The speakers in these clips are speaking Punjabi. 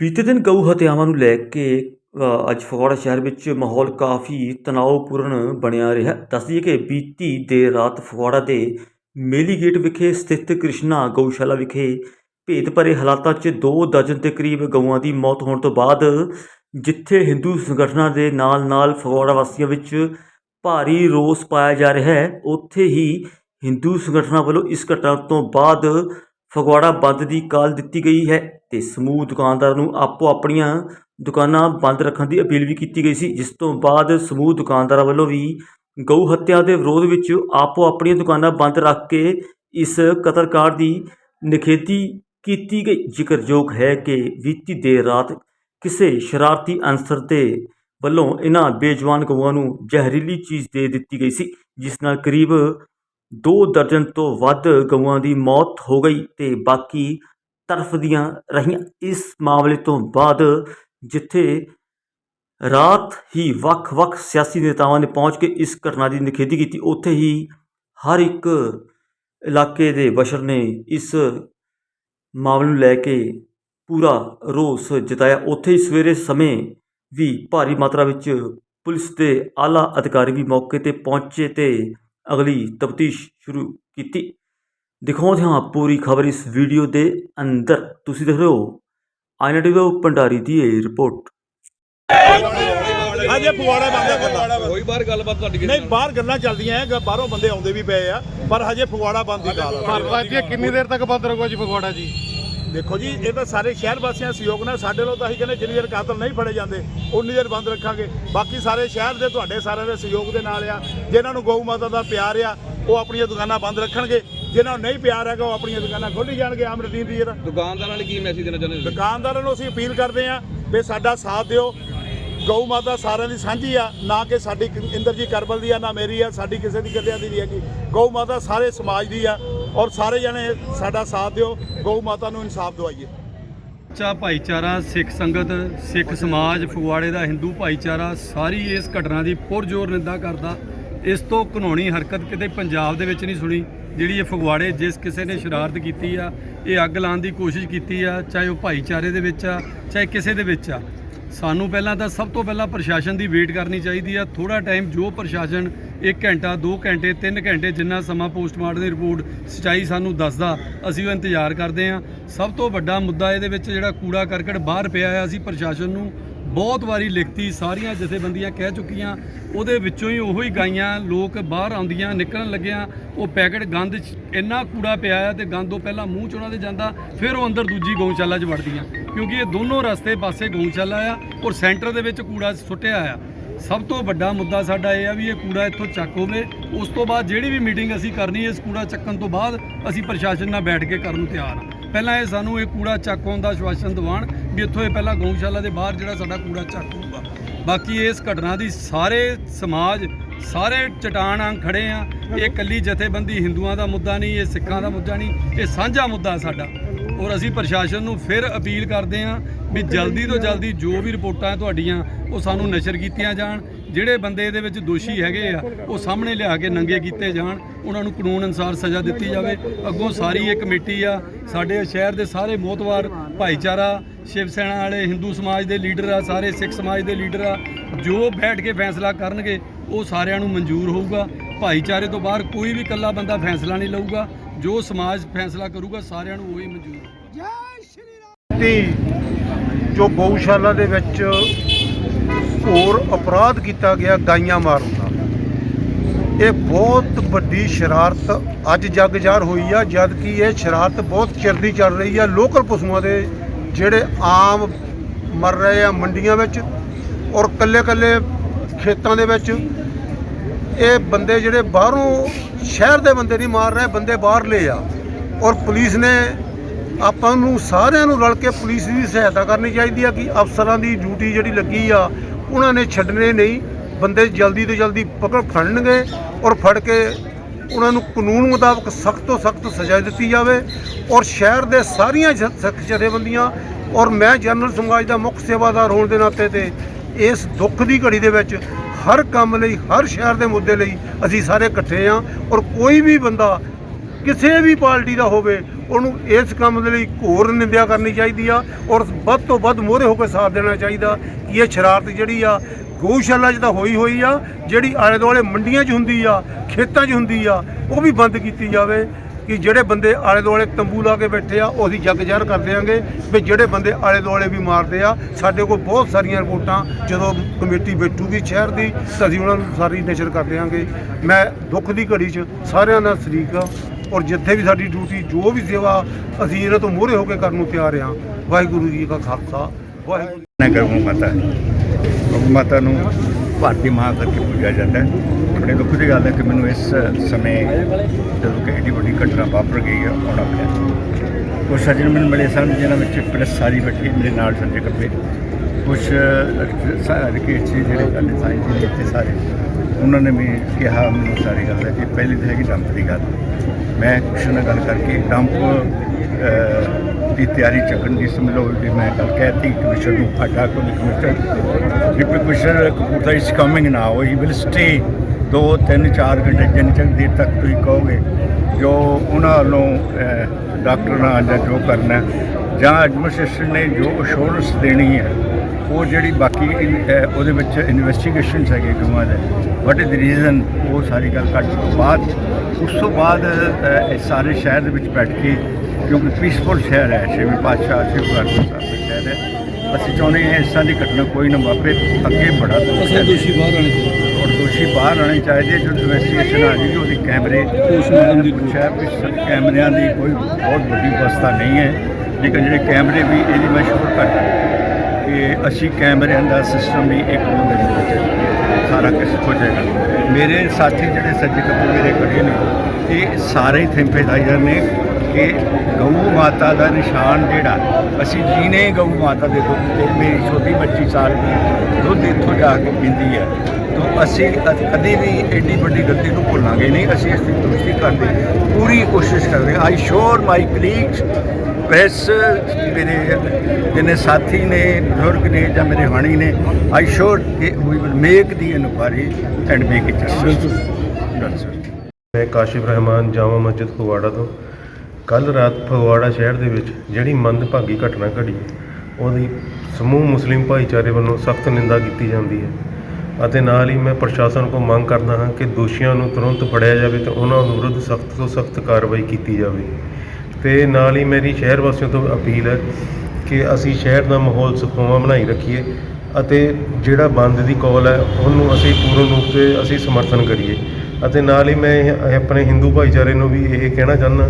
ਬੀਤੇ ਦਿਨ ਗਊ ਹੱਤਿਆਵਾਂ ਨੂੰ ਲੈ ਕੇ ਅੱਜ ਫਗਵਾੜਾ ਸ਼ਹਿਰ ਵਿੱਚ ਮਾਹੌਲ ਕਾਫੀ ਤਣਾਅਪੂਰਨ ਬਣਿਆ ਰਿਹਾ। ਦੱਸ ਕਿ ਬੀਤੀ ਦੇਰ ਰਾਤ ਫਗਵਾੜਾ ਦੇ ਮੇਲੀ ਗੇਟ ਵਿਖੇ ਸਥਿਤ ਕ੍ਰਿਸ਼ਨਾ ਗਊਸ਼ਾਲਾ ਵਿਖੇ ਭੇਦ ਭਰੇ ਹਾਲਾਤਾਂ 'ਚ ਦੋ ਦਰਜਨ ਦੇ ਕਰੀਬ ਗਊਆਂ ਦੀ ਮੌਤ ਹੋਣ ਤੋਂ ਬਾਅਦ ਜਿੱਥੇ ਹਿੰਦੂ ਸੰਗਠਨਾਂ ਦੇ ਨਾਲ-ਨਾਲ ਫਗਵਾੜਾ ਵਾਸੀਆਂ ਵਿੱਚ ਭਾਰੀ ਰੋਸ ਪਾਇਆ ਜਾ ਰਿਹਾ ਹੈ, ਉੱਥੇ ਹੀ ਹਿੰਦੂ ਸੰਗਠਨਾਂ ਵੱਲੋਂ ਇਸ ਘਟਨਾ ਤੋਂ ਬਾਅਦ ਫਗਵਾੜਾ ਬੰਦ ਦੀ ਕਾਲ ਦਿੱਤੀ ਗਈ ਹੈ ਤੇ ਸਮੂਹ ਦੁਕਾਨਦਾਰਾਂ ਨੂੰ ਆਪੋ ਆਪਣੀਆਂ ਦੁਕਾਨਾਂ ਬੰਦ ਰੱਖਣ ਦੀ ਅਪੀਲ ਵੀ ਕੀਤੀ ਗਈ ਸੀ, ਜਿਸ ਤੋਂ ਬਾਅਦ ਸਮੂਹ ਦੁਕਾਨਦਾਰਾਂ ਵੱਲੋਂ ਵੀ ਗਊ ਹੱਤਿਆ ਦੇ ਵਿਰੋਧ ਵਿੱਚ ਆਪੋ ਆਪਣੀਆਂ ਦੁਕਾਨਾਂ ਬੰਦ ਰੱਖ ਕੇ ਇਸ ਕਤਲਕਾਂਡ ਦੀ ਨਿਖੇਧੀ ਕੀਤੀ ਗਈ। ਜ਼ਿਕਰਯੋਗ ਹੈ ਕਿ ਬੀਤੀ ਦੇਰ ਰਾਤ ਕਿਸੇ ਸ਼ਰਾਰਤੀ ਅਨਸਰ ਦੇ ਵੱਲੋਂ ਇਹਨਾਂ ਬੇਜਵਾਨ ਗਊਆਂ ਨੂੰ ਜ਼ਹਿਰੀਲੀ ਚੀਜ਼ ਦੇ ਦਿੱਤੀ ਗਈ ਸੀ, ਜਿਸ ਨਾਲ ਕਰੀਬ ਦੋ ਦਰਜਨ ਤੋਂ ਵੱਧ ਗਊਆਂ ਦੀ ਮੌਤ ਹੋ ਗਈ ਤੇ ਬਾਕੀ ਤੜਫਦੀਆਂ ਰਹੀਆਂ। ਇਸ ਮਾਮਲੇ ਤੋਂ ਬਾਅਦ ਜਿੱਥੇ ਰਾਤ ਹੀ ਵੱਖ-ਵੱਖ ਸਿਆਸੀ ਨੇਤਾਵਾਂ ਨੇ ਪਹੁੰਚ ਕੇ ਇਸ ਘਟਨਾ ਦੀ ਨਿਖੇਧੀ ਕੀਤੀ, ਉੱਥੇ ਹੀ ਹਰ ਇੱਕ ਇਲਾਕੇ ਦੇ ਬਸ਼ਰ ਨੇ ਇਸ ਮਾਮਲੇ ਨੂੰ ਲੈ ਕੇ ਪੂਰਾ ਰੋਸ ਜਤਾਇਆ। ਉੱਥੇ ਹੀ ਸਵੇਰੇ ਸਮੇਂ ਵੀ ਭਾਰੀ ਮਾਤਰਾ ਵਿੱਚ ਪੁਲਿਸ ਦੇ ਆਲਾ ਅਧਿਕਾਰੀ ਵੀ ਮੌਕੇ ਤੇ ਪਹੁੰਚੇ ਤੇ ਅਗਲੀ ਤਫਤੀਸ਼ ਸ਼ੁਰੂ ਕੀਤੀ। ਦਿਖਾਉਂਦੇ ਹਾਂ ਪੂਰੀ ਖਬਰ ਇਸ ਵੀਡੀਓ ਦੇ ਅੰਦਰ। ਤੁਸੀਂ ਦੇਖ ਰਹੇ ਹੋ ਆਈਨਟੀਵੋ ਭੰਡਾਰੀ ਦੀ ਇਹ ਰਿਪੋਰਟ। ਅਜੇ ਫੁਆੜਾ ਬੰਦ ਕਰਨਾ ਕੋਈ ਬਾਹਰ ਗੱਲਬਾਤ ਤੁਹਾਡੀ ਕਿਸੇ ਨਹੀਂ ਬਾਹਰ ਗੱਲਾਂ ਚੱਲਦੀਆਂ ਐ ਗ- ਬਾਹਰੋਂ ਬੰਦੇ ਆਉਂਦੇ ਵੀ ਪਏ ਆ ਪਰ ਹਜੇ ਫੁਆੜਾ ਬੰਦ ਦੀ ਗੱਲ ਆ। ਪਰ ਅੱਜ ਕਿੰਨੀ ਦੇਰ ਤੱਕ ਬੰਦ ਰਹੂਗਾ ਜੀ ਫਗਵਾੜਾ ਜੀ? ਦੇਖੋ ਜੀ ਇਹ ਤਾਂ ਸਾਰੇ ਸ਼ਹਿਰ ਵਾਸੀਆਂ ਸਹਿਯੋਗ ਨਾਲ ਸਾਡੇ ਵੱਲੋਂ ਤਾਂ ਅਸੀਂ ਕਹਿੰਦੇ ਜਿੰਨੀ ਦੇਰ ਕਾਤਲ ਨਹੀਂ ਫੜੇ ਜਾਂਦੇ ਉਨੀ ਦੇਰ ਬੰਦ ਰੱਖਾਂਗੇ। ਬਾਕੀ ਸਾਰੇ ਸ਼ਹਿਰ ਦੇ ਤੁਹਾਡੇ ਸਾਰਿਆਂ ਦੇ ਸਹਿਯੋਗ ਦੇ ਨਾਲ ਆ ਜਿਨ੍ਹਾਂ ਨੂੰ ਗਊ ਮਾਤਾ ਦਾ ਪਿਆਰ ਆ ਉਹ ਆਪਣੀਆਂ ਦੁਕਾਨਾਂ ਬੰਦ ਰੱਖਣਗੇ। ਜਿਨ੍ਹਾਂ ਨੂੰ ਨਹੀਂ ਪਿਆਰ ਹੈਗਾ ਉਹ ਆਪਣੀਆਂ ਦੁਕਾਨਾਂ ਖੋਲੀ ਜਾਣਗੇ ਆਮ ਰਦੀਨ ਦੀ ਇਹਦਾ ਦੁਕਾਨਦਾਰਾਂ ਨੂੰ ਕੀ ਮੈਸੇਜ ਦੇਣਾ ਚਾਹੁੰਦੇ ਹੋ ਦੁਕਾਨਦਾਰਾਂ ਨੂੰ ਅਸੀਂ ਅਪੀਲ ਕਰਦੇ ਹਾਂ ਵੀ ਸਾਡਾ ਸਾਥ ਦਿਓ। ਗਊ ਮਾਤਾ ਸਾਰਿਆਂ ਦੀ ਸਾਂਝੀ ਆ ਨਾ ਕਿ ਸਾਡੀ ਕ- ਇੰਦਰਜੀਤ ਕਰਬਲ ਦੀ ਆ ਨਾ ਮੇਰੀ ਆ ਸਾਡੀ ਕਿਸੇ ਦੀ ਗੱਲਿਆਂ ਦੀ ਨਹੀਂ ਹੈਗੀ। ਗਊ ਮਾਤਾ ਸਾਰੇ ਸਮਾਜ ਦੀ ਆ ਔਰ ਸਾਰੇ ਜਣੇ ਸਾਡਾ ਸਾਥ ਦਿਓ, ਗਊ ਮਾਤਾ ਨੂੰ ਇਨਸਾਫ ਦਿਵਾਈਏ। ਚਾ ਭਾਈਚਾਰਾ, ਸਿੱਖ ਸੰਗਤ, ਸਿੱਖ ਸਮਾਜ, ਫਗਵਾੜੇ ਦਾ ਹਿੰਦੂ ਭਾਈਚਾਰਾ, ਸਾਰੀ ਇਸ ਘਟਨਾ ਦੀ ਪੁਰਜੋਰ ਨਿੰਦਾ ਕਰਦਾ। ਇਸ ਤੋਂ ਕਾਨੂੰਨੀ ਹਰਕਤ ਕਿਤੇ ਪੰਜਾਬ ਦੇ ਵਿੱਚ ਨਹੀਂ ਸੁਣੀ, ਜਿਹੜੀ ਇਹ ਫਗਵਾੜੇ ਜਿਸ ਕਿਸੇ ਨੇ ਸ਼ਰਾਰਤ ਕੀਤੀ ਆ, ਇਹ ਅੱਗ ਲਾਉਣ ਦੀ ਕੋਸ਼ਿਸ਼ ਕੀਤੀ ਆ, ਚਾਹੇ ਉਹ ਭਾਈਚਾਰੇ ਦੇ ਵਿੱਚ ਆ, ਚਾਹੇ ਕਿਸੇ ਦੇ ਵਿੱਚ ਆ। ਸਾਨੂੰ ਪਹਿਲਾਂ ਤਾਂ ਸਭ ਤੋਂ ਪਹਿਲਾਂ ਪ੍ਰਸ਼ਾਸਨ ਦੀ ਵੇਟ ਕਰਨੀ ਚਾਹੀਦੀ ਆ। ਥੋੜਾ ਟਾਈਮ ਜੋ ਪ੍ਰਸ਼ਾਸਨ 1 ਘੰਟਾ 2 ਘੰਟੇ 3 ਘੰਟੇ ਜਿੰਨਾ ਸਮਾਂ ਪੋਸਟਮਾਰਟਮ ਦੀ ਰਿਪੋਰਟ ਸਚਾਈ ਸਾਨੂੰ ਦੱਸਦਾ, ਅਸੀਂ ਉਹ ਇੰਤਜ਼ਾਰ ਕਰਦੇ ਹਾਂ। ਸਭ ਤੋਂ ਵੱਡਾ ਮੁੱਦਾ ਇਹਦੇ ਵਿੱਚ ਜਿਹੜਾ ਕੂੜਾ ਕਰਕਟ ਬਾਹਰ ਪਿਆ ਆ ਅਸੀਂ ਪ੍ਰਸ਼ਾਸਨ ਨੂੰ ਬਹੁਤ ਵਾਰੀ ਲਿਖਤੀ, ਸਾਰੀਆਂ ਜਥੇਬੰਦੀਆਂ ਕਹਿ ਚੁੱਕੀਆਂ, ਉਹਦੇ ਵਿੱਚੋਂ ਹੀ ਉਹੋ ਹੀ ਗਾਈਆਂ, ਲੋਕ ਬਾਹਰ ਆਉਂਦੀਆਂ, ਨਿਕਲਣ ਲੱਗਿਆ, ਉਹ ਪੈਕਟ ਗੰਦ ਇੰਨਾ ਕੂੜਾ ਪਿਆ ਆ ਤੇ ਗੰਦ ਉਹ ਪਹਿਲਾਂ ਮੂੰਹ 'ਚ ਉਹਨਾਂ ਦੇ ਜਾਂਦਾ, ਫਿਰ ਉਹ ਅੰਦਰ ਦੂਜੀ ਗਊਸ਼ਾਲਾ 'ਚ ਵੜਦੀਆਂ, ਕਿਉਂਕਿ ਇਹ ਦੋਨੋਂ ਰਸਤੇ ਪਾਸੇ ਗਊਸ਼ਾਲਾ ਆ ਔਰ ਸੈਂਟਰ ਦੇ ਵਿੱਚ ਕੂੜਾ ਸੁੱਟਿਆ ਆ ਸਭ ਤੋਂ ਵੱਡਾ ਮੁੱਦਾ ਸਾਡਾ ਇਹ ਆ ਵੀ ਇਹ ਕੂੜਾ ਇੱਥੋਂ ਚੱਕ ਹੋਵੇ। ਉਸ ਤੋਂ ਬਾਅਦ ਜਿਹੜੀ ਵੀ ਮੀਟਿੰਗ ਅਸੀਂ ਕਰਨੀ, ਇਸ ਕੂੜਾ ਚੱਕਣ ਤੋਂ ਬਾਅਦ ਅਸੀਂ ਪ੍ਰਸ਼ਾਸਨ ਨਾਲ ਬੈਠ ਕੇ ਕਰਨ ਨੂੰ ਤਿਆਰ ਹਾਂ ਪਹਿਲਾਂ ਇਹ ਸਾਨੂੰ ਇਹ ਕੂੜਾ ਚੱਕ ਹੋਣ ਦਾ ਆਸ਼ਵਾਸਨ ਦਿਵਾਉਣ ਵੀ ਇੱਥੋਂ ਇਹ ਪਹਿਲਾਂ ਗਊਸ਼ਾਲਾ ਦੇ ਬਾਹਰ ਜਿਹੜਾ ਸਾਡਾ ਕੂੜਾ ਚੱਕ ਹੋਊਗਾ। ਬਾਕੀ ਇਸ ਘਟਨਾ ਦੀ ਸਾਰੇ ਸਮਾਜ, ਸਾਰੇ ਚਟਾਨ ਆਂ ਖੜੇ ਆ। ਇਹ ਕੱਲੀ ਜਥੇਬੰਦੀ ਹਿੰਦੂਆਂ ਦਾ ਮੁੱਦਾ ਨਹੀਂ, ਇਹ ਸਿੱਖਾਂ ਦਾ ਮੁੱਦਾ ਨਹੀਂ, ਇਹ ਸਾਂਝਾ ਮੁੱਦਾ ਸਾਡਾ। ਔਰ ਅਸੀਂ ਪ੍ਰਸ਼ਾਸਨ ਨੂੰ ਫਿਰ ਅਪੀਲ ਕਰਦੇ ਹਾਂ ਵੀ ਜਲਦੀ ਤੋਂ ਜਲਦੀ ਜੋ ਵੀ ਰਿਪੋਰਟਾਂ ਤੁਹਾਡੀਆਂ ਉਹ ਸਾਨੂੰ ਨਸ਼ਰ ਕੀਤੀਆਂ ਜਾਣ। ਜਿਹੜੇ ਬੰਦੇ ਇਹਦੇ ਵਿੱਚ ਦੋਸ਼ੀ ਹੈਗੇ ਆ ਉਹ ਸਾਹਮਣੇ ਲਿਆ ਕੇ ਨੰਗੇ ਕੀਤੇ ਜਾਣ। ਉਹਨਾਂ ਨੂੰ ਕਾਨੂੰਨ ਅਨੁਸਾਰ ਸਜ਼ਾ ਦਿੱਤੀ ਜਾਵੇ। ਅੱਗੋਂ ਸਾਰੀ ਇਹ ਕਮੇਟੀ ਆ ਸਾਡੇ ਸ਼ਹਿਰ ਦੇ ਸਾਰੇ ਮੋਤਵਾਰ ਭਾਈਚਾਰਾ ਸ਼ਿਵ ਸੈਨਾ ਵਾਲੇ ਹਿੰਦੂ ਸਮਾਜ ਦੇ ਲੀਡਰ ਆ ਸਾਰੇ ਸਿੱਖ ਸਮਾਜ ਦੇ ਲੀਡਰ ਆ ਜੋ ਬੈਠ ਕੇ ਫੈਸਲਾ ਕਰਨਗੇ ਉਹ ਸਾਰਿਆਂ ਨੂੰ ਮਨਜ਼ੂਰ ਹੋਊਗਾ। ਭਾਈਚਾਰੇ ਤੋਂ ਬਾਹਰ ਕੋਈ ਵੀ ਇਕੱਲਾ ਬੰਦਾ ਫੈਸਲਾ ਨਹੀਂ ਲਊਗਾ। ਜੋ ਸਮਾਜ ਫੈਸਲਾ ਕਰੂਗਾ ਸਾਰਿਆਂ ਨੂੰ ਉਹੀ ਮਨਜ਼ੂਰ ਤੇ ਜੋ ਗਊਸ਼ਾਲਾ ਦੇ ਵਿੱਚ ਹੋਰ ਅਪਰਾਧ ਕੀਤਾ ਗਿਆ ਗਾਈਆਂ ਮਾਰਨ ਦਾ। ਇਹ ਬਹੁਤ ਵੱਡੀ ਸ਼ਰਾਰਤ ਅੱਜ ਜੱਗ ਜ਼ਾਹਰ ਹੋਈ ਆ ਜਦ ਕਿ ਇਹ ਸ਼ਰਾਰਤ ਬਹੁਤ ਚਿਰ ਦੀ ਚੱਲ ਰਹੀ ਆ ਲੋਕਲ ਪਸ਼ੂਆਂ ਦੇ ਜਿਹੜੇ ਆਮ ਮਰ ਰਹੇ ਆ ਮੰਡੀਆਂ ਵਿੱਚ ਔਰ ਕੱਲੇ ਕੱਲੇ ਖੇਤਾਂ ਦੇ ਵਿੱਚ। ਇਹ ਬੰਦੇ ਜਿਹੜੇ ਬਾਹਰੋਂ ਸ਼ਹਿਰ ਦੇ ਬੰਦੇ ਨਹੀਂ ਮਾਰ ਰਹੇ, ਬੰਦੇ ਬਾਹਰਲੇ ਆ। ਔਰ ਪੁਲਿਸ ਨੇ ਆਪਾਂ ਨੂੰ ਸਾਰਿਆਂ ਨੂੰ ਰਲ ਕੇ ਪੁਲਿਸ ਦੀ ਸਹਾਇਤਾ ਕਰਨੀ ਚਾਹੀਦੀ ਆ ਕਿ ਅਫਸਰਾਂ ਦੀ ਡਿਊਟੀ ਜਿਹੜੀ ਲੱਗੀ ਆ, ਉਹਨਾਂ ਨੇ ਛੱਡਣੇ ਨਹੀਂ। ਬੰਦੇ ਜਲਦੀ ਤੋਂ ਜਲਦੀ ਪਕੜ ਫੜਨਗੇ ਔਰ ਫੜ ਕੇ ਉਹਨਾਂ ਨੂੰ ਕਾਨੂੰਨ ਮੁਤਾਬਕ ਸਖਤ ਤੋਂ ਸਖਤ ਸਜ਼ਾ ਦਿੱਤੀ ਜਾਵੇ ਔਰ ਸ਼ਹਿਰ ਦੇ ਸਾਰੀਆਂ ਜਥੇਬੰਦੀਆਂ ਔਰ ਮੈਂ ਜਨਰਲ ਸਮਾਜ ਦਾ ਮੁੱਖ ਸੇਵਾਦਾਰ ਹੋਣ ਦੇ ਨਾਤੇ ਤੇ ਇਸ ਦੁੱਖ ਦੀ ਘੜੀ ਦੇ ਵਿੱਚ ਹਰ ਕੰਮ ਲਈ, ਹਰ ਸ਼ਹਿਰ ਦੇ ਮੁੱਦੇ ਲਈ ਅਸੀਂ ਸਾਰੇ ਇਕੱਠੇ ਆ ਔਰ ਕੋਈ ਵੀ ਬੰਦਾ ਕਿਸੇ ਵੀ ਪਾਰਟੀ ਦਾ ਹੋਵੇ, ਉਹਨੂੰ ਇਸ ਕੰਮ ਦੇ ਲਈ ਘੋਰ ਨਿੰਦਿਆ ਕਰਨੀ ਚਾਹੀਦੀ ਆ ਔਰ ਵੱਧ ਤੋਂ ਵੱਧ ਮੋਹਰੇ ਹੋ ਕੇ ਸਾਥ ਦੇਣਾ ਚਾਹੀਦਾ ਕਿ ਇਹ ਸ਼ਰਾਰਤ ਜਿਹੜੀ ਆ ਗਊਸ਼ਾਲਾ 'ਚ ਤਾਂ ਹੋਈ ਹੋਈ ਆ, ਜਿਹੜੀ ਆਲੇ ਦੁਆਲੇ ਮੰਡੀਆਂ 'ਚ ਹੁੰਦੀ ਆ, ਖੇਤਾਂ 'ਚ ਹੁੰਦੀ ਆ, ਉਹ ਵੀ ਬੰਦ ਕੀਤੀ ਜਾਵੇ ਕਿ ਜਿਹੜੇ ਬੰਦੇ ਆਲੇ ਦੁਆਲੇ ਤੰਬੂ ਲਾ ਕੇ ਬੈਠੇ ਆ ਉਹ ਅਸੀਂ ਜੱਗ ਜ਼ਹਿਰ ਕਰ ਦਿਆਂਗੇ ਵੀ ਜਿਹੜੇ ਬੰਦੇ ਆਲੇ ਦੁਆਲੇ ਵੀ ਮਾਰਦੇ ਆ, ਸਾਡੇ ਕੋਲ ਬਹੁਤ ਸਾਰੀਆਂ ਰਿਪੋਰਟਾਂ ਜਦੋਂ ਕਮੇਟੀ ਬੈਠੂਗੀ ਸ਼ਹਿਰ ਦੀ, ਤਾਂ ਅਸੀਂ ਉਹਨਾਂ ਨੂੰ ਸਾਰੀ ਨਸ਼ਰ ਕਰ ਦਿਆਂਗੇ। ਮੈਂ ਦੁੱਖ ਦੀ ਘੜੀ 'ਚ ਸਾਰਿਆਂ ਦਾ ਸ਼ਰੀਕ ਆ ਔਰ ਜਿੱਥੇ ਵੀ ਸਾਡੀ ਡਿਊਟੀ ਜੋ ਵੀ ਸੇਵਾ ਅਸੀਂ ਇਹਨਾਂ ਤੋਂ ਮੂਹਰੇ ਹੋ ਕੇ ਕਰਨ ਨੂੰ ਤਿਆਰ ਹਾਂ, ਵਾਹਿਗੁਰੂ ਜੀ ਕਾ ਖਾਲਸਾ, ਵਾਹਿਗੁਰੂ ਜੀ ਗਊ ਮਾਤਾ ਗਊ ਮਾਤਾ ਨੂੰ ਭਾਰਤੀ ਮਾਂ ਕਰਕੇ ਪੂਜਿਆ ਜਾਂਦਾ ਹੈ। ਬੜੇ ਦੁੱਖ ਦੀ ਗੱਲ ਹੈ ਕਿ ਮੈਨੂੰ ਇਸ ਸਮੇਂ ਜਦੋਂ ਕਿ ਐਡੀ ਵੱਡੀ ਘਟਨਾ ਵਾਪਰ ਗਈ ਹੈ ਆਉਣਾ ਪਿਆ ਕੁਝ ਸੱਜਣ ਮੈਨੂੰ ਮਿਲੇ ਸਨ, ਜਿਨ੍ਹਾਂ ਵਿੱਚ ਪ੍ਰੈਸ ਸਾਰੀ ਬੈਠੀ ਮੇਰੇ ਨਾਲ ਸੰਜੇ ਕੱਪੇ। ਕੁਝ ਸਾਰੇ ਰਕੇਸ਼ ਜੀ ਜਿਹੜੇ ਸਾਡੇ ਸਾਈਂ ਜੀ ਇੱਥੇ ਸਾਰੇ। ਉਹਨਾਂ ਨੇ ਵੀ ਕਿਹਾ ਮੈਨੂੰ ਸਾਰੀ ਗੱਲ ਹੈ ਕਿ ਪਹਿਲੀ ਤਾਂ ਹੈਗੀ ਡੰਪ ਦੀ ਗੱਲ। ਮੈਂ ਕੁਛ ਨਾਲ ਗੱਲ ਕਰਕੇ ਡੰਪ ਦੀ ਤਿਆਰੀ ਚੱਕਣ ਦੀ ਸਮਝ ਲਓ ਕਿ ਮੈਂ ਗੱਲ ਕਹਿਤੀ ਕਮਿਸ਼ਨ ਨੂੰ ਆਟਾ ਕੋ ਕਮਿਸ਼ਨ ਡਿਪਟੀ ਕਮਿਸ਼ਨਰ ਕਪੂਰਥਲਾ ਇਸ ਕਮਿੰਗ ਨਾ ਹੋ ਹੀ ਵਿਲ ਸਟੇ ਦੋ ਤਿੰਨ ਚਾਰ ਘੰਟੇ ਜਿੰਨੀ ਚਿਰ ਦੇਰ ਤੱਕ ਤੁਸੀਂ ਕਹੋਗੇ ਜੋ ਉਹਨਾਂ ਵੱਲੋਂ ਅਹ, ਡਾਕਟਰ ਨਾਲ ਜਾਂ ਜੋ ਕਰਨਾ ਜਾਂ ਐਡਮਿਨਿਸਟ੍ਰੇਸ਼ਨ ਨੇ ਜੋ ਅਸ਼ੋਰੈਂਸ ਦੇਣੀ ਹੈ ਉਹ ਜਿਹੜੀ ਬਾਕੀ ਉਹਦੇ ਵਿੱਚ ਇਨਵੈਸਟੀਗੇਸ਼ਨਸ ਹੈਗੇ ਗਵਾਂ ਦੇ। ਵਾਟ ਇਜ਼ ਦ ਰੀਜ਼ਨ ਉਹ ਸਾਰੀ ਗੱਲ ਕੱਢ ਤੋਂ ਬਾਅਦ ਉਸ ਤੋਂ ਬਾਅਦ ਇਸ ਸਾਰੇ ਸ਼ਹਿਰ ਦੇ ਵਿੱਚ ਬੈਠ ਕੇ ਕਿਉਂਕਿ ਪੀਸਫੁਲ ਸ਼ਹਿਰ ਹੈ ਛੇਵੀਂ ਪਾਤਸ਼ਾਹ ਸ਼ਿਵ ਗੁਰੂ ਸਾਹਿਬ ਦਾ ਸ਼ਹਿਰ ਹੈ। ਅਸੀਂ ਚਾਹੁੰਦੇ ਹਾਂ ਇਸ ਤਰ੍ਹਾਂ ਦੀ ਘਟਨਾ ਕੋਈ ਨਾ ਵਾਪਰੇ ਅੱਗੇ ਬੜਾ ਦੋਸ਼ੀ ਬਾਹਰ ਆਣੇ ਚਾਹੀਦੇ। ਔਰ ਦੋਸ਼ੀ ਬਾਹਰ ਆਉਣੇ ਚਾਹੀਦੇ ਜੋ ਇਨਵੈਸਟੀਗੇਸ਼ਨ ਆ ਜੀ ਉਹਦੀ ਕੈਮਰੇ Postmortem ਦੀ ਪੁੱਛਿਆ ਵੀ ਸ- ਕੈਮਰਿਆਂ ਦੀ ਕੋਈ ਬਹੁਤ ਵੱਡੀ ਵਿਵਸਥਾ ਨਹੀਂ ਹੈ। ਲੇਕਿਨ ਜਿਹੜੇ ਕੈਮਰੇ ਵੀ ਇਹਦੀ ਮੈਂ ਸ਼ੁਰੂ ਕਰ ਕਿ ਅਸੀਂ ਕੈਮਰਿਆਂ ਦਾ ਸਿਸਟਮ ਵੀ ਇੱਕ ਦੋ ਦਿਨ ਸਾਰਾ ਕੁਝ ਹੋ ਜਾਏਗਾ। ਮੇਰੇ ਸਾਥੀ ਜਿਹੜੇ ਸੱਜੇ ਕੱਪੂ ਮੇਰੇ ਖੜੇ ਨੇ, ਇਹ ਸਾਰੇ ਥਿੰਪੇਦਾਈਜ਼ਰ ਨੇ ਕਿ ਗਊ ਮਾਤਾ ਦਾ ਨਿਸ਼ਾਨ ਜਿਹੜਾ, ਅਸੀਂ ਜੀਨੇ ਗਊ ਮਾਤਾ ਦੇ ਦੁੱਧ ਤੇ, ਮੇਰੀ ਛੋਟੀ ਬੱਚੀ ਸਾਲ ਦੀ ਦੁੱਧ ਇੱਥੋਂ ਜਾ ਕੇ ਪੀਂਦੀ ਹੈ। ਤਾਂ ਅਸੀਂ ਕਦੇ ਵੀ ਐਡੀ ਵੱਡੀ ਗਲਤੀ ਨੂੰ ਭੁੱਲਾਂਗੇ ਨਹੀਂ, ਅਸੀਂ ਇਸ ਦੀ ਦੁਰਸਤੀ ਕਰਨ ਦੀ ਪੂਰੀ ਕੋਸ਼ਿਸ਼ ਕਰਦੇ ਆਈ ਸ਼ੋਰ ਮਾਈ ਕਲੀਗਸ ਪ੍ਰੈਸ ਮੇਰੇ ਜਿਹਨੇ ਸਾਥੀ ਨੇ ਬਜ਼ੁਰਗ ਨੇ ਜਾਂ ਮੇਰੇ ਹਾਣੀ ਨੇ ਆਈ ਸ਼ੋਰ ਕਿ we will make the inquiry and make it justice ਮੈਂ ਕਾਸ਼ਿਫ ਰਹਿਮਾਨ ਜਾਮਾ ਮਸਜਿਦ ਫਗਵਾੜਾ ਤੋਂ। ਕੱਲ ਰਾਤ ਫਗਵਾੜਾ ਸ਼ਹਿਰ ਦੇ ਵਿੱਚ ਜਿਹੜੀ ਮੰਦਭਾਗੀ ਘਟਨਾ ਘੜੀ ਉਹਦੀ ਸਮੂਹ ਮੁਸਲਿਮ ਭਾਈਚਾਰੇ ਵੱਲੋਂ ਸਖਤ ਨਿੰਦਾ ਕੀਤੀ ਜਾਂਦੀ ਹੈ। ਅਤੇ ਨਾਲ ਹੀ ਮੈਂ ਪ੍ਰਸ਼ਾਸਨ ਕੋਲ ਮੰਗ ਕਰਦਾ ਹਾਂ ਕਿ ਦੋਸ਼ੀਆਂ ਨੂੰ ਤੁਰੰਤ ਫੜਿਆ ਜਾਵੇ ਤੇ ਉਹਨਾਂ ਵਿਰੁੱਧ ਸਖਤ ਤੋਂ ਸਖਤ ਕਾਰਵਾਈ ਕੀਤੀ ਜਾਵੇ। ਤੇ ਨਾਲ ਹੀ ਮੇਰੀ ਸ਼ਹਿਰ ਵਾਸੀਆਂ ਤੋਂ ਅਪੀਲ ਹੈ ਕਿ ਅਸੀਂ ਸ਼ਹਿਰ ਦਾ ਮਾਹੌਲ ਸੁਖਾਵਾਂ ਬਣਾਈ ਰੱਖੀਏ ਅਤੇ ਜਿਹੜਾ ਬੰਦ ਦੀ ਕਾਲ ਹੈ, ਉਹਨੂੰ ਅਸੀਂ ਪੂਰਨ ਰੂਪ ਤੇ ਅਸੀਂ ਸਮਰਥਨ ਕਰੀਏ। ਅਤੇ ਨਾਲ ਹੀ ਮੈਂ ਆਪਣੇ ਹਿੰਦੂ ਭਾਈਚਾਰੇ ਨੂੰ ਵੀ ਇਹ ਕਹਿਣਾ ਚਾਹੁੰਦਾ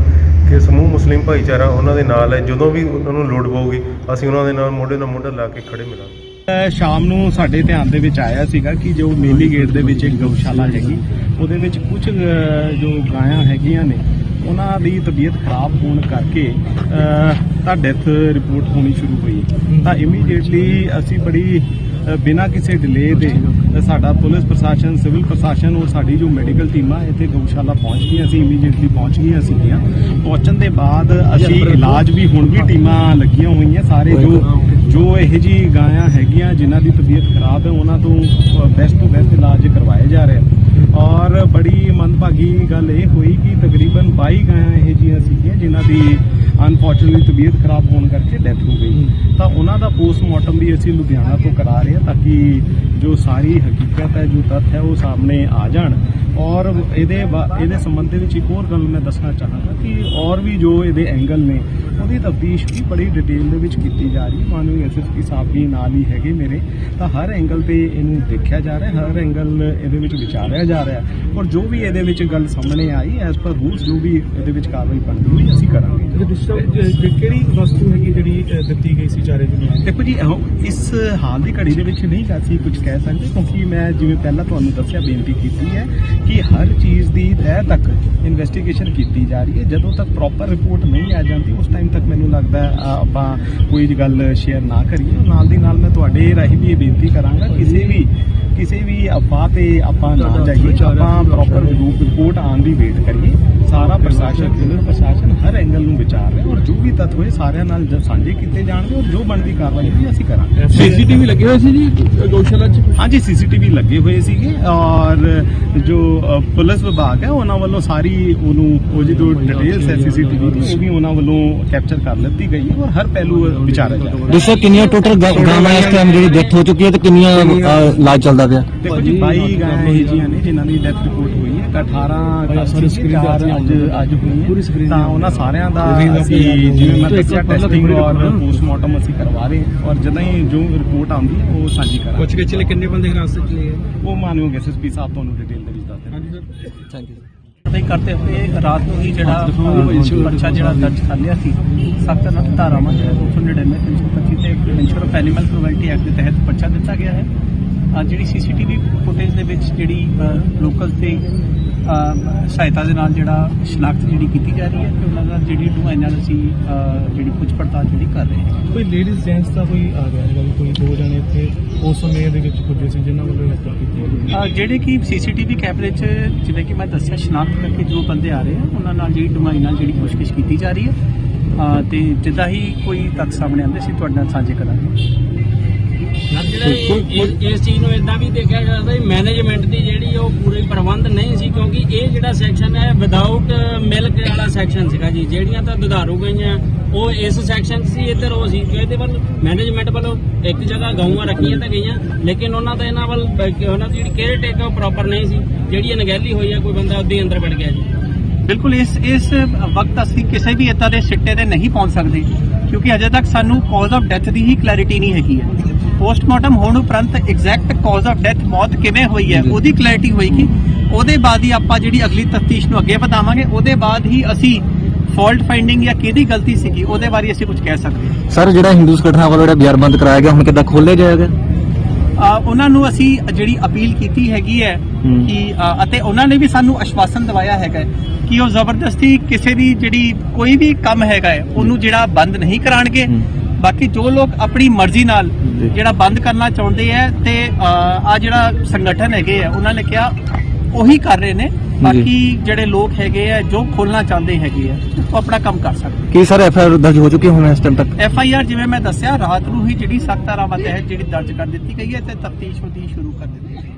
ਕਿ ਸਮੂਹ ਮੁਸਲਿਮ ਭਾਈਚਾਰਾ ਉਹਨਾਂ ਦੇ ਨਾਲ ਹੈ। ਜਦੋਂ ਵੀ ਉਹਨਾਂ ਨੂੰ ਲੋੜ ਪਊਗੀ, ਅਸੀਂ ਉਹਨਾਂ ਦੇ ਨਾਲ ਮੋਢੇ ਨਾਲ ਮੋਢਾ ਲਾ ਕੇ ਖੜੇ ਮਿਲਾਂਗੇ। ਸ਼ਾਮ ਨੂੰ ਸਾਡੇ ਧਿਆਨ ਦੇ ਵਿੱਚ ਆਇਆ ਸੀਗਾ ਕਿ ਜੋ ਮੇਲੀ ਗੇਟ ਦੇ ਵਿੱਚ ਇੱਕ ਗਊਸ਼ਾਲਾ ਹੈਗੀ, ਉਹਦੇ ਵਿੱਚ ਕੁਝ ਜੋ ਗਾਇਆਂ ਹੈਗੀਆਂ ਨੇ, ਉਹਨਾਂ ਦੀ ਤਬੀਅਤ ਖਰਾਬ ਹੋਣ ਕਰਕੇ ਤਾਂ ਡੈਥ ਰਿਪੋਰਟ ਹੋਣੀ ਸ਼ੁਰੂ ਹੋਈ। ਤਾਂ ਇਮੀਡੀਏਟਲੀ ਅਸੀਂ ਬੜੀ ਬਿਨਾਂ ਕਿਸੇ ਡਿਲੇ ਦੇ ਸਾਡਾ ਪੁਲਿਸ ਪ੍ਰਸ਼ਾਸਨ ਸਿਵਲ ਪ੍ਰਸ਼ਾਸਨ ਔਰ ਸਾਡੀ ਜੋ ਮੈਡੀਕਲ ਟੀਮਾਂ ਇੱਥੇ ਗਊਸ਼ਾਲਾ ਪਹੁੰਚ ਗਈਆਂ ਅਸੀਂ ਇਮੀਡੀਏਟਲੀ ਪਹੁੰਚ ਗਈਆਂ ਸੀਗੀਆਂ। ਪਹੁੰਚਣ ਦੇ ਬਾਅਦ ਅਸੀਂ ਇਲਾਜ ਵੀ ਹੁਣ ਵੀ ਟੀਮਾਂ ਲੱਗੀਆਂ ਹੋਈਆਂ ਸਾਰੇ ਜੋ ਜੋ ਇਹ ਜੀ ਗਾਇਆਂ ਹੈਗੀਆਂ ਜਿਨ੍ਹਾਂ ਦੀ ਤਬੀਅਤ ਖਰਾਬ ਹੈ ਉਹਨਾਂ ਤੋਂ ਬੈਸਟ ਤੋਂ ਬੈਸਟ ਇਲਾਜ ਕਰਵਾਏ ਜਾ ਰਹੇ। ਔਰ ਬੜੀ ਮੰਦਭਾਗੀ ਗੱਲ ਇਹ ਹੋਈ ਕਿ ਤਕਰੀਬਨ 22 ਗਾਇਆਂ ਇਹ ਜੀਆਂ ਸੀਗੀਆਂ ਜਿਨ੍ਹਾਂ ਦੀ ਅਨਫੋਰਚੂਨਟਲੀ ਤਬੀਅਤ ਖਰਾਬ ਹੋਣ ਕਰਕੇ ਡੈਥ ਹੋ ਗਈ। ਤਾਂ ਉਹਨਾਂ ਦਾ ਪੋਸਟਮਾਰਟਮ ਵੀ ਅਸੀਂ ਲੁਧਿਆਣਾ ਤੋਂ ਕਰਾ ਰਹੇ ਹਾਂ ਤਾਂ ਕਿ ਜੋ ਸਾਰੀ ਹਕੀਕਤ ਹੈ, ਜੋ ਤੱਥ ਹੈ, ਉਹ ਸਾਹਮਣੇ ਆ ਜਾਣ। ਔਰ ਇਹਦੇ ਬਾ- ਇਹਦੇ ਸੰਬੰਧ ਦੇ ਵਿੱਚ ਇੱਕ ਹੋਰ ਗੱਲ ਮੈਂ ਦੱਸਣਾ ਚਾਹਾਂਗਾ ਕਿ ਔਰ ਵੀ ਜੋ ਇਹਦੇ ਐਂਗਲ ਨੇ ਉਹਦੀ ਤਫਤੀਸ਼ ਵੀ ਬੜੀ ਡਿਟੇਲ ਦੇ ਵਿੱਚ ਕੀਤੀ ਜਾ ਰਹੀ ਹੈ। ਮਾਨਵੀ ਐਸਐਸਪੀ ਸਾਹਿਬ ਵੀ ਨਾਲ ਹੀ ਹੈਗੇ ਮੇਰੇ। ਤਾਂ ਹਰ ਐਂਗਲ ਤੇ ਇਹਨੂੰ ਦੇਖਿਆ ਜਾ ਰਿਹਾ ਹਰ ਐਂਗਲ ਇਹਦੇ ਵਿੱਚ ਵਿਚਾਰਿਆ ਜਾ ਰਿਹਾ ਔਰ ਜੋ ਵੀ ਇਹਦੇ ਵਿੱਚ ਗੱਲ ਸਾਹਮਣੇ ਆਈ ਐਸ ਪਰ ਰੂਲਸ ਜੋ ਵੀ ਇਹਦੇ ਵਿੱਚ ਕਾਰਵਾਈ ਬਣਦੀ ਹੋਈ ਅਸੀਂ ਕਰਾਂਗੇ। ਕਿਹੜੀ ਵਸਤੂ ਹੈਗੀ ਜਿਹੜੀ ਦਿੱਤੀ ਗਈ ਸੀ ਚਾਰੇ ਦਿਨ ਦੇਖੋ ਜੀ ਇਸ ਹਾਲ ਦੀ ਘੜੀ ਦੇ ਵਿੱਚ ਨਹੀਂ ਅਸੀਂ ਕੁਝ ਕਹਿ ਸਕਦੇ ਕਿਉਂਕਿ ਮੈਂ ਜਿਵੇਂ ਪਹਿਲਾਂ ਤੁਹਾਨੂੰ ਦੱਸਿਆ ਬੇਨਤੀ ਕੀਤੀ ਹੈ ਕਿ ਹਰ ਚੀਜ਼ ਦੀ ਤਹਿ ਤੱਕ ਇਨਵੈਸਟੀਗੇਸ਼ਨ ਕੀਤੀ ਜਾ ਰਹੀ ਹੈ। ਜਦੋਂ ਤੱਕ ਪ੍ਰੋਪਰ ਰਿਪੋਰਟ ਨਹੀਂ ਆ ਜਾਂਦੀ ਉਸ ਟਾਈਮ ਤੱਕ ਮੈਨੂੰ ਲੱਗਦਾ ਆਪਾਂ ਕੋਈ ਗੱਲ ਸ਼ੇਅਰ ਨਾ ਕਰੀਏ। ਨਾਲ ਦੀ ਨਾਲ ਮੈਂ ਤੁਹਾਡੇ ਰਾਹੀਂ ਵੀ ਇਹ ਬੇਨਤੀ ਕਰਾਂਗਾ ਕਿਸੇ ਵੀ ਕਿਸੇ ਵੀ ਅਫਵਾਹ ਤੇ ਆਪਾਂ ਨਾ ਜਾਈਏ ਆਪਾਂ ਪ੍ਰੋਪਰ ਰਿਪੋਰਟ ਆਉਣ ਦੀ ਵੇਟ ਕਰੀਏ। ਸਾਰਾ ਪ੍ਰਸ਼ਾਸਨ ਕੇਂਦਰ ਪ੍ਰਸ਼ਾਸਨ ਹਰ ਐਂਗਲ ਨੂੰ ਵਿਚਾਰ ਰਿਹਾ ਔਰ ਜੋ ਵੀ ਤੱਥ ਹੋਏ ਸਾਰਿਆਂ ਨਾਲ ਜਦ ਸਾਂਝੇ ਕੀਤੇ ਜਾਣਗੇ ਔਰ ਜੋ ਬਣਦੀ ਕਾਰਵਾਈ ਹੋਈ ਅਸੀਂ ਕਰਾਂਗੇ। ਸੀਸੀਟੀਵੀ ਲੱਗੇ ਹੋਏ ਸੀ ਜੀ ਗਊਸ਼ਾਲਾ 'ਚ? ਹਾਂਜੀ ਸੀਸੀਟੀਵੀ ਲੱਗੇ ਹੋਏ ਸੀਗੇ ਔਰ ਜੋ ਪੁਲਿਸ ਵਿਭਾਗ ਹੈ ਉਹਨਾਂ ਵੱਲੋਂ ਸਾਰੀ ਉਹਨੂੰ ਉਹ ਜੋ ਡਿਟੇਲਸ ਹੈ ਸੀਸੀਟੀਵੀ ਦੀ ਉਹ ਵੀ ਉਹਨਾਂ ਵੱਲੋਂ ਕੈਪਚਰ ਕਰ ਲਿੱਤੀ ਗਈ ਹੈ ਔਰ ਹਰ ਪਹਿਲੂ ਵਿਚਾਰਿਆ ਜਾ ਰਿਹਾ ਦੱਸੋ ਕਿੰਨੀਆਂ ਟੋਟਲ ਗਾਵਾਂ ਇਸ ਟਾਈਮ ਜਿਹੜੀ ਡੈਥ ਹੋ ਚੁੱਕੀ ਹੈ ਤੇ ਕਿੰਨੀਆਂ ਇਲਾਜ ਚੱਲਦਾ ਪਿਆ? ਦੇਖੋ ਜੀ 22 ਗਾਇਆਂ ਇਹ ਜੀਆਂ ਨੇ ਜਿਨ੍ਹਾਂ ਦੀ ਡੈਥ ਰਿਪੋਰਟ ਹੋਈ ਹੈ ਇੱਕ 18 ਸਾਰੀ screen ਤੇ ਅੱਜ ਅੱਜ ਪੂਰੀ ਹੋਈ ਹੈ ਤੇ। ਉਹਨਾਂ ਸਾਰਿਆਂ ਦਾ ਅਸੀਂ ਜਿਵੇਂ ਮੈਂ ਦੱਸਿਆ ਟੈਸਟਿੰਗ ਔਰ। ਪੋਸਟਮਾਰਟਮ ਅਸੀਂ ਕਰਵਾ ਰਹੇ ਹਾਂ। ਔਰ ਜਦੋਂ ਹੀ ਜੋ ਰਿਪੋਰਟ ਆਉਂਦੀ ਹੈ ਉਹ ਸਾਂਝੀ ਕਰਾਂਗੇ। ਪੁੱਛ ਕੇ ਚਲੇ ਕਿੰਨੇ ਬੰਦੇ ਹਿਰਾਸਤ 'ਚ ਲਏ ਉਹ ਮਾਨਯੋਗ ਐਸਐਸਪੀ ਸਾਹਿਬ ਤੁਹਾਨੂੰ ਡਿਟੇਲ ਦੇ ਵਿੱਚ ਦੱਸ ਦੇਣਗੇ ਹਾਂਜੀ ਸਰ। ਥੈਂਕ ਯੂ ਕਾਰਵਾਈ ਕਰਦੇ ਹੋਏ ਰਾਤ ਨੂੰ ਹੀ ਜਿਹੜਾ ਅ, ਪਰਚਾ ਜਿਹੜਾ ਦਰਜ ਕਰ ਲਿਆ ਸੀ ਸਖਤ ਧਾਰਾਵਾਂ ਜਿਹੜਾ 299 325 ਤੇ prevention of animal cruelty act ਦੇ ਤਹਿਤ ਪਰਚਾ ਦਿੱਤਾ ਗਿਆ ਹੈ। ਅ, ਜਿਹੜੀ ਸੀਸੀਟੀਵੀ ਫੁਟੇਜ ਦੇ ਵਿੱਚ ਜਿਹੜੀ ਲੋਕਲ ਤੇ ਸਹਾਇਤਾ ਦੇ ਨਾਲ ਜਿਹੜਾ ਸ਼ਨਾਖਤ ਜਿਹੜੀ ਕੀਤੀ ਜਾ ਰਹੀ ਹੈ ਤੇ ਉਹਨਾਂ ਨਾਲ ਜਿਹੜੀ ਡੂੰਘਾਈ ਨਾਲ ਅਸੀਂ ਜਿਹੜੀ ਪੁੱਛ ਪੜਤਾਲ ਜਿਹੜੀ ਕਰ ਰਹੇ ਹਾਂ। ਕੋਈ ਲੇਡੀਜ਼ ਜੈਂਟਸ ਦਾ ਕੋਈ ਆ ਗਿਆ ਹੈਗਾ ਕੋਈ ਦੋ ਜਣੇ ਇੱਥੇ ਉਸ ਸਮੇਂ ਦੇ ਵਿੱਚ ਪੁੱਜੇ ਸੀ ਜਿਨ੍ਹਾਂ ਵੱਲੋਂ ਹੱਤਿਆ ਕੀਤੀ ਗਈ ਜਿਹੜੇ ਕਿ ਸੀਸੀਟੀਵੀ ਕੈਮਰੇ 'ਚ ਜਿਵੇਂ ਕਿ ਮੈਂ ਦੱਸਿਆ ਸ਼ਨਾਖਤ ਕਰਕੇ ਜੋ ਬੰਦੇ ਆ ਰਹੇ ਆ ਉਹਨਾਂ ਨਾਲ ਜਿਹੜੀ ਡੂੰਘਾਈ ਨਾਲ ਜਿਹੜੀ ਪੁੱਛਗਿੱਛ ਕੀਤੀ ਜਾ ਰਹੀ ਹੈ। ਤੇ ਜਿੱਦਾਂ ਹੀ ਕੋਈ ਤੱਥ ਸਾਹਮਣੇ ਆਉਂਦੇ ਸੀ ਤੁਹਾਡੇ ਨਾਲ ਸਾਂਝੇ ਕਰਾਂਗੇ। ਜਿਹੜਾ ਇਹ- ਇਸ ਇਸ ਚੀਜ਼ ਨੂੰ ਇਦਾਂ ਵੀ ਦੇਖਿਆ ਕਿ ਮੈਨੇਜਮੈਂਟ ਦੀ ਜਿਹੜੀ ਉਹ ਪੂਰੇ ਪ੍ਰਬੰਧ ਨਹੀਂ ਸੀ ਕਿਉਂਕਿ ਇਹ ਜਿਹੜਾ ਸੈਕਸ਼ਨ ਹੈ ਵਿਦਆਊਟ ਮਿਲਕ ਵਾਲਾ ਸੈਕਸ਼ਨ ਸੀਗਾ ਜੀ ਜਿਹੜੀਆਂ ਤਾਂ ਦੁਧਾਰੂ ਗਈਆਂ ਉਹ ਇਸ ਸੈਕਸ਼ਨ 'ਚ ਸੀ ਇੱਧਰ ਉਹ ਸੀ ਇਹਦੇ ਵੱਲ ਮੈਨੇਜਮੈਂਟ ਵੱਲੋਂ ਇੱਕ ਜਗ੍ਹਾ ਗਊਆਂ ਰੱਖੀਆਂ ਤਾਂ ਗਈਆਂ ਲੇਕਿਨ ਉਹਨਾਂ ਦਾ ਇਹਨਾਂ ਵੱਲ ਬ- ਉਹਨਾਂ ਦੀ ਜਿਹੜੀ ਕੇਅਰ ਟੇਕ ਉਹ ਪ੍ਰੋਪਰ ਨਹੀਂ ਸੀ ਜਿਹੜੀ ਅਣਗਹਿਲੀ ਹੋਈ ਹੈ ਕੋਈ ਬੰਦਾ ਉਹਦੇ ਅੰਦਰ ਵੜ ਗਿਆ ਜੀ। ਬਿਲਕੁਲ ਇਸ ਇਸ ਵਕਤ ਅਸੀਂ ਕਿਸੇ ਵੀ ਇਦਾਂ ਦੇ ਸਿੱਟੇ ਤੇ ਨਹੀਂ ਪਹੁੰਚ ਸਕਦੇ। ਕਿਉਂਕਿ ਅਜੇ ਤੱਕ ਸਾਨੂੰ ਕਾਜ਼ ਆਫ ਡੈਥ ਦੀ ਹੀ ਕਲੈਰਿਟੀ ਨਹੀਂ ਹੈਗੀ ਹੈ। ਪੋਸਟਮਾਰਟਮ ਹੋਣ ਉਪਰੰਤ ਐਗਜ਼ੈਕਟ ਕਾਜ਼ ਆਫ ਡੈਥ ਮੌਤ ਕਿਵੇਂ ਹੋਈ ਹੈ ਉਹਦੀ ਕਲੈਰਿਟੀ ਹੋਏਗੀ। ਉਹਦੇ ਬਾਅਦ ਹੀ ਆਪਾਂ ਜਿਹੜੀ ਅਗਲੀ ਤਫਤੀਸ਼ ਨੂੰ ਅੱਗੇ ਵਧਾਵਾਂਗੇ ਉਹਦੇ ਬਾਅਦ ਹੀ ਅਸੀਂ ਫਾਲਟ ਫਾਈਂਡਿੰਗ ਜਾਂ ਕਿਹਦੀ ਗਲਤੀ ਸੀਗੀ ਉਹਦੇ ਬਾਰੇ ਅਸੀਂ ਕੁਝ ਕਹਿ ਸਕਦੇ ਹਾਂ। ਸਰ ਜਿਹੜਾ ਹਿੰਦੂ ਸੰਗਠਨਾਂ ਵੱਲੋਂ ਜਿਹੜਾ ਬਿਆਨਬੰਦ ਕਰਾਇਆ ਗਿਆ ਹੁਣ ਕਿੱਦਾਂ ਖੋਲਿਆ ਜਾਏਗਾ? ਉਹਨਾਂ ਨੂੰ ਅਸੀਂ ਜਿਹੜੀ ਅਪੀਲ ਕੀਤੀ ਹੈਗੀ ਹੈ। ਕਿ ਅਤੇ ਉਹਨਾਂ ਨੇ ਵੀ ਸਾਨੂੰ ਆਸ਼ਵਾਸਨ ਦਿਵਾਇਆ ਹੈਗਾ ਕਿ ਉਹ ਜ਼ਬਰਦਸਤੀ ਕਿਸੇ ਦੀ ਜਿਹੜੀ ਕੋਈ ਵੀ ਕੰਮ ਹੈਗਾ ਉਹਨੂੰ ਜਿਹੜਾ ਬੰਦ ਨਹੀਂ ਕਰਾਣਗੇ। ਬਾਕੀ ਜੋ ਲੋਕ ਆਪਣੀ ਮਰਜ਼ੀ ਨਾਲ। ਜਿਹੜਾ ਬੰਦ ਕਰਨਾ ਚਾਹੁੰਦੇ ਹੈ ਤੇ ਆ ਜਿਹੜਾ ਸੰਗਠਨ ਹੈਗੇ ਆ ਉਹਨਾਂ ਨੇ ਕਿਹਾ ਉਹੀ ਕਰ ਰਹੇ ਨੇ। ਬਾਕੀ ਜਿਹੜੇ ਲੋਕ ਹੈਗੇ ਆ ਜੋ ਖੋਲਣਾ ਚਾਹੁੰਦੇ ਹੈਗੇ ਆ ਉਹ ਆਪਣਾ ਕੰਮ ਕਰ ਸਕਦੇ। ਕੀ ਸਰ ਐਫ ਆਈ ਆਰ ਦਰਜ ਹੋ ਚੁੱਕੀ ਹੈ ਹੁਣ ਇਸ ਟਾਈਮ ਤੱਕ? ਐਫ ਆਈ ਆਰ ਜਿਵੇਂ ਮੈਂ ਦੱਸਿਆ ਰਾਤ ਨੂੰ ਹੀ ਜਿਹੜੀ ਸਖਤ ਧਾਰਾਵਾਂ ਤਹਿਤ ਜਿਹੜੀ ਦਰਜ ਕਰ ਦਿੱਤੀ ਗਈ ਹੈ ਤੇ ਤਫਤੀਸ਼ ਉਹਦੀ ਸ਼ੁਰੂ ਕਰ ਦਿੱਤੀ ਗਈ ਹੈ।